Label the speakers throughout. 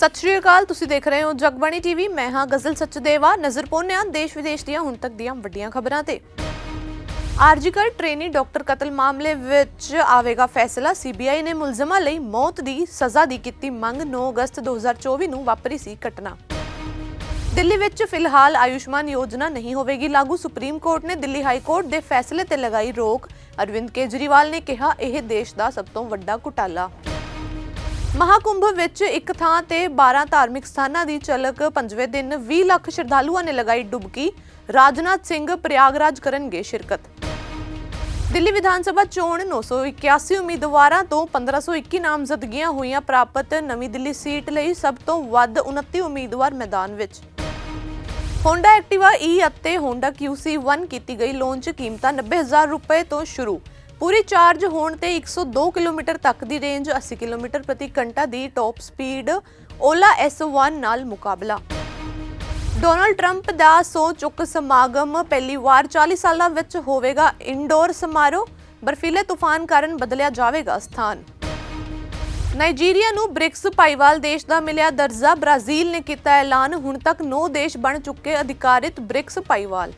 Speaker 1: ਸਤਿ ਸ਼੍ਰੀ ਅਕਾਲ, ਤੁਸੀਂ ਦੇਖ ਰਹੇ ਹੋ ਜਗਬਾਣੀ ਟੀਵੀ। ਮੈਂ ਹਾਂ ਗਜ਼ਲ ਸਚਦੇਵਾ। ਨਜ਼ਰ ਪਾਉਂਦੇ ਹਾਂ ਦੇਸ਼ ਵਿਦੇਸ਼ ਦੀਆਂ ਹੁਣ ਤੱਕ ਦੀਆਂ ਵੱਡੀਆਂ ਖਬਰਾਂ ਤੇ। ਆਰਜੀਕਰ ਟ੍ਰੇਨੀ ਡਾਕਟਰ ਕਤਲ ਮਾਮਲੇ ਵਿੱਚ ਆਵੇਗਾ ਫੈਸਲਾ। ਸੀਬੀਆਈ ਨੇ ਮੁਲਜ਼ਮਾਂ ਲਈ ਮੌਤ ਦੀ ਸਜ਼ਾ ਦੀ ਕੀਤੀ ਮੰਗ। 9 ਅਗਸਤ 2024 ਨੂੰ ਵਾਪਰੀ ਸੀ ਘਟਨਾ। ਦਿੱਲੀ ਵਿੱਚ ਫਿਲਹਾਲ ਆਯੁਸ਼ਮਾਨ ਯੋਜਨਾ ਨਹੀਂ ਹੋਵੇਗੀ ਲਾਗੂ। ਸੁਪਰੀਮ ਕੋਰਟ ਨੇ ਦਿੱਲੀ ਹਾਈ ਕੋਰਟ ਦੇ ਫੈਸਲੇ ਤੇ ਲਗਾਈ ਰੋਕ। ਅਰਵਿੰਦ ਕੇਜਰੀਵਾਲ ਨੇ ਕਿਹਾ, ਇਹ ਦੇਸ਼ ਦਾ ਸਭ ਤੋਂ ਵੱਡਾ ਘੁਟਾਲਾ। ਮਹਾਕੁੰਭ ਵਿੱਚ ਇੱਕ ਥਾਂ ਤੇ 12 ਧਾਰਮਿਕ ਸਥਾਨਾਂ ਦੀ ਝਲਕ ਪੰਜਵੇਂ ਦਿਨ 20 ਲੱਖ ਸ਼ਰਧਾਲੂਆਂ ਨੇ ਲਗਾਈ ਡੁਬਕੀ। ਰਾਜਨਾਥ ਸਿੰਘ ਪ੍ਰਯਾਗਰਾਜ ਕਰਨਗੇ ਸ਼ਿਰਕਤ। ਦਿੱਲੀ ਵਿਧਾਨ ਸਭਾ ਚੋਣ 981 ਉਮੀਦਵਾਰਾਂ ਤੋਂ 1521 ਨਾਮਜ਼ਦਗੀਆਂ ਹੋਈਆਂ ਪ੍ਰਾਪਤ ਨਵੀਂ ਦਿੱਲੀ ਸੀਟ ਲਈ ਸਭ ਤੋਂ ਵੱਧ 29 ਉਮੀਦਵਾਰ ਮੈਦਾਨ ਵਿੱਚ। Honda Activa E ਅਤੇ Honda QC1 ਕੀਤੀ ਗਈ ਲਾਂਚ ਕੀਮਤਾਂ 90000 ਰੁਪਏ ਤੋਂ ਸ਼ੁਰੂ। ਪੂਰੀ ਚਾਰਜ ਹੋਣ ਤੇ 102 ਕਿਲੋਮੀਟਰ ਤੱਕ ਦੀ ਰੇਂਜ 80 ਕਿਲੋਮੀਟਰ ਪ੍ਰਤੀ ਘੰਟਾ ਦੀ ਟੌਪ ਸਪੀਡ Ola S1 ਨਾਲ ਮੁਕਾਬਲਾ। ਡੋਨਲਡ ਟਰੰਪ ਦਾ ਸੋ ਚੁੱਕ ਸਮਾਗਮ ਪਹਿਲੀ ਵਾਰ 40 ਸਾਲਾਂ ਵਿੱਚ ਹੋਵੇਗਾ। ਇਨਡੋਰ ਸਮਾਰੋਹ, ਬਰਫੀਲੇ ਤੂਫਾਨ ਕਾਰਨ ਬਦਲਿਆ ਜਾਵੇਗਾ ਸਥਾਨ। ਨਾਈਜੀਰੀਆ ਨੂੰ ਬ੍ਰਿਕਸ ਭਾਈਵਾਲ ਦੇਸ਼ ਦਾ ਮਿਲਿਆ ਦਰਜਾ। ਬ੍ਰਾਜ਼ੀਲ ਨੇ ਕੀਤਾ ਐਲਾਨ। ਹੁਣ ਤੱਕ 9 ਦੇਸ਼ ਬਣ ਚੁੱਕੇ ਅਧਿਕਾਰਿਤ ਬ੍ਰਿਕਸ ਭਾਈਵਾਲ।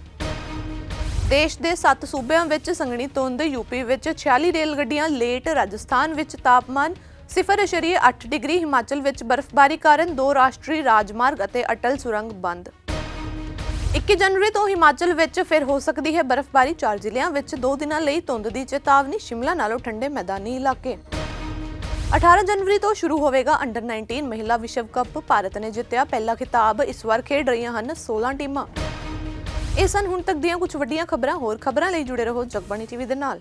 Speaker 1: ਦੇਸ਼ ਦੇ 7 ਸੂਬਿਆਂ ਵਿੱਚ ਸੰਘਣੀ ਧੁੰਦ, ਯੂਪੀ ਵਿੱਚ 46 ਰੇਲ ਗੱਡੀਆਂ ਲੇਟ, ਰਾਜਸਥਾਨ ਵਿੱਚ ਤਾਪਮਾਨ 0.8 ਡਿਗਰੀ, ਹਿਮਾਚਲ ਵਿੱਚ ਬਰਫ਼ਬਾਰੀ ਕਾਰਨ ਦੋ ਰਾਸ਼ਟਰੀ ਰਾਜਮਾਰਗ ਅਤੇ ਅਟਲ ਸੁਰੰਗ ਬੰਦ। 21 ਜਨਵਰੀ ਤੋਂ ਹਿਮਾਚਲ ਵਿੱਚ ਫਿਰ ਹੋ ਸਕਦੀ ਹੈ ਬਰਫ਼ਬਾਰੀ, ਚਾਰ ਜ਼ਿਲ੍ਹਿਆਂ ਵਿੱਚ 2 ਦਿਨਾਂ ਲਈ ਧੁੰਦ ਦੀ ਚੇਤਾਵਨੀ, ਸ਼ਿਮਲਾ ਨਾਲੋਂ ਠੰਡੇ ਮੈਦਾਨੀ ਇਲਾਕੇ। 18 ਜਨਵਰੀ ਤੋਂ ਸ਼ੁਰੂ ਹੋਵੇਗਾ ਅੰਡਰ 19 ਮਹਿਲਾ ਵਿਸ਼ਵ ਕੱਪ। ਭਾਰਤ ਨੇ ਜਿੱਤਿਆ ਪਹਿਲਾ ਖਿਤਾਬ। ਇਸ ਵਾਰ ਖੇਡ ਰਹੀਆਂ ਹਨ 16 ਟੀਮਾਂ। ਇਹ ਸਨ ਹੁਣ ਤੱਕ ਦੀਆਂ ਕੁਝ ਵੱਡੀਆਂ ਖਬਰਾਂ। ਹੋਰ ਖਬਰਾਂ ਲਈ ਜੁੜੇ ਰਹੋ ਜਗਬਾਣੀ ਟੀਵੀ ਦੇ ਨਾਲ।